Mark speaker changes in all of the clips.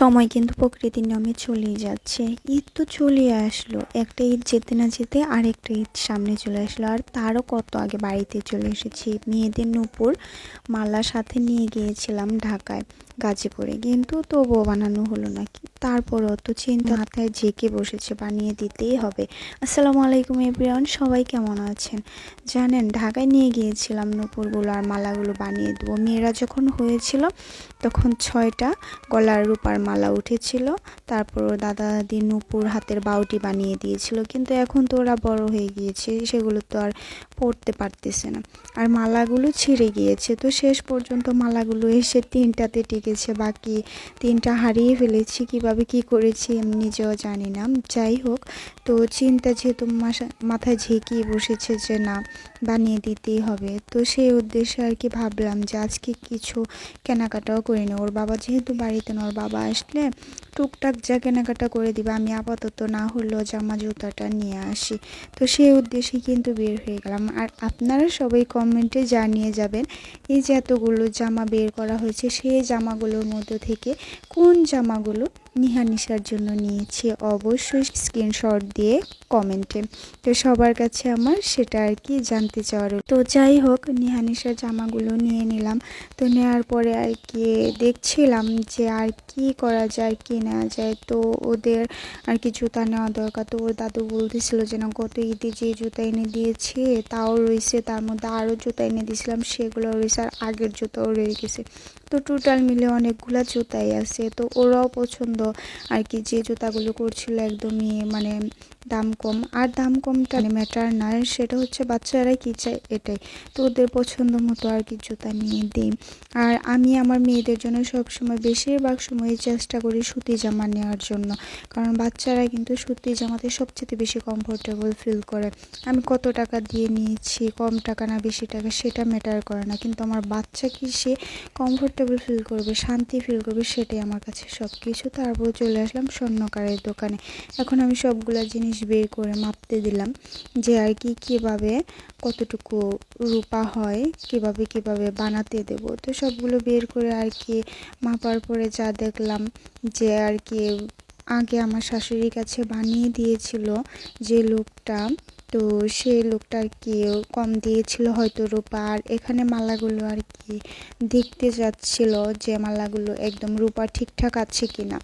Speaker 1: সময় কিন্তু প্রকৃতির নামে চলেই যাচ্ছে। ঈদ তো চলে আসলো, একটা ঈদ যেতে না যেতে আরেকটা ঈদ সামনে চলে আসলো। আর তারও কত আগে বাড়িতে চলে এসেছি। মেয়েদের নূপুর মালা সাথে নিয়ে গিয়েছিলাম ঢাকায়, গাজীপুরে। কিন্তু তবুও বানানো হলো না তারপরও তো চিন্তা মাথায় জেকে বসেছে, বানিয়ে দিতেই হবে। আসসালামু আলাইকুম এভরিওয়ান, সবাই কেমন আছেন? জানেন, ঢাকায় নিয়ে গিয়েছিলাম নূপুরগুলো আর মালাগুলো বানিয়ে দেবো। মেয়েরা যখন হয়েছিল, তখন ছয়টা গলার রূপার মালা উঠেছিল। তারপর দাদা দাদি নূপুর হাতের বাউটি বানিয়ে দিয়েছিল। কিন্তু এখন তো ওরা বড় হয়ে গিয়েছে, সেগুলো তো আর পড়তে পারতেছে না। আর মালাগুলো ছিঁড়ে গিয়েছে। তো শেষ পর্যন্ত মালাগুলো এসে তিনটাতে টিকেছে। বাকি তিনটা হারিয়ে ফেলেছি। কীভাবে কি করেছি আমি নিজেও জানি না। যাই হোক, তো চিন্তা যেহেতু মাথায় ঝেঁকিয়ে বসেছে যে না, বানিয়ে দিতেই হবে। তো সেই উদ্দেশ্যে আর কি ভাবলাম যে আজকে কিছু কেনাকাটাও করে নি ওর বাবা যেহেতু বাড়িতে না, ওর বাবা আসলে টুকটাক যা কেনাকাটা করে দিবা। আমি আপাতত না হলেও জামা জুতাটা নিয়ে আসি। তো সেই উদ্দেশ্যে কিন্তু বের হয়ে গেলাম। আর আপনারা সবাই কমেন্টে জানিয়ে যাবেন, এই যে এতগুলো জামা বের করা হয়েছে, সেই জামাগুলোর মধ্যে থেকে কোন জামাগুলো নিহানিসার জন্য নিয়েছি অবশ্যই স্ক্রিনশট দিয়ে কমেন্টে তো সবার কাছে আমার সেটা আর কি জানতে চাওয়ার। তো যাই হোক নিহানিসার জামাগুলো নিয়ে নিলাম। তো নেওয়ার পরে আর কি দেখছিলাম যে আর কি করা যায়, কি নেওয়া যায়। তো ওদের আর কি জুতা নেওয়া দরকার। তো ওর দাদু বলতেছিল যে, না, গত ঈদে যে জুতা এনে দিয়েছে, তাও রয়েছে। তার মধ্যে আরও জুতা এনে দিয়েছিলাম, সেগুলো রয়েছে আর আগের জুতাও রয়ে গেছে। তো টোটাল মিলে অনেকগুলা জুতাই আছে। তো ওরাও পছন্দ আর কি যে জুতাগুলো করছিল একদমই মানে দাম কম। আর দাম কমটা ম্যাটার না সেটা হচ্ছে বাচ্চারাই কী চায় এটাই। তো ওদের পছন্দ মতো আর কি জুতা নিয়ে দিই। আর আমি আমার মেয়েদের জন্য সবসময় বেশিরভাগ সময় চেষ্টা করি সুতি জামা নেওয়ার জন্য। কারণ বাচ্চারা কিন্তু সুতি জামাতে সবচেয়ে বেশি কমফোর্টেবল ফিল করে। আমি কত টাকা দিয়ে নিয়েছি, কম টাকা না বেশি টাকা সেটা ম্যাটার করে না। কিন্তু আমার বাচ্চা কি সে কমফোর্টেবল ফিল করবে, শান্তি ফিল করবে সেটাই আমার কাছে সব কিছু তারপর চলে আসলাম স্বর্ণকারের দোকানে। এখন আমি সবগুলা জিনিস বের করে মাপতে দিলাম যে আর কি কীভাবে কতটুকু রূপা হয়, কীভাবে কীভাবে বানাতে দেব। তো সবগুলো বের করে আর কি মাপার পরে যা দেখলাম যে আর কি আগে আমার শাশুড়ির কাছে বানিয়ে দিয়েছিল যে লোকটা, তো সেই লোকটা আর কি কম দিয়েছিল হয়তো রূপা। আর এখানে মালাগুলো আর কি দেখতে যাচ্ছিল যে মালাগুলো একদম রূপা ঠিকঠাক আছে কিনা।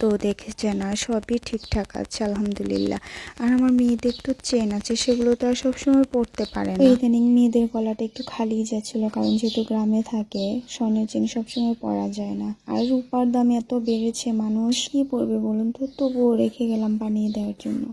Speaker 1: তো দেখেছে না সবই ঠিকঠাক আছে, আলহামদুলিল্লাহ। আর আমার মেয়েদের তো চেন আছে, সেগুলো তো আর সবসময় পড়তে পারে না। ইদানিং মেয়েদের গলাটা একটু খালি যাচ্ছিল, কারণ যেহেতু গ্রামে থাকে, স্বর্ণের চেন সবসময় পরা যায় না। আর রূপার দাম এত বেড়েছে, মানুষ কি পড়বে বলুন তো? তবুও রেখে গেলাম বানিয়ে দেওয়ার জন্য।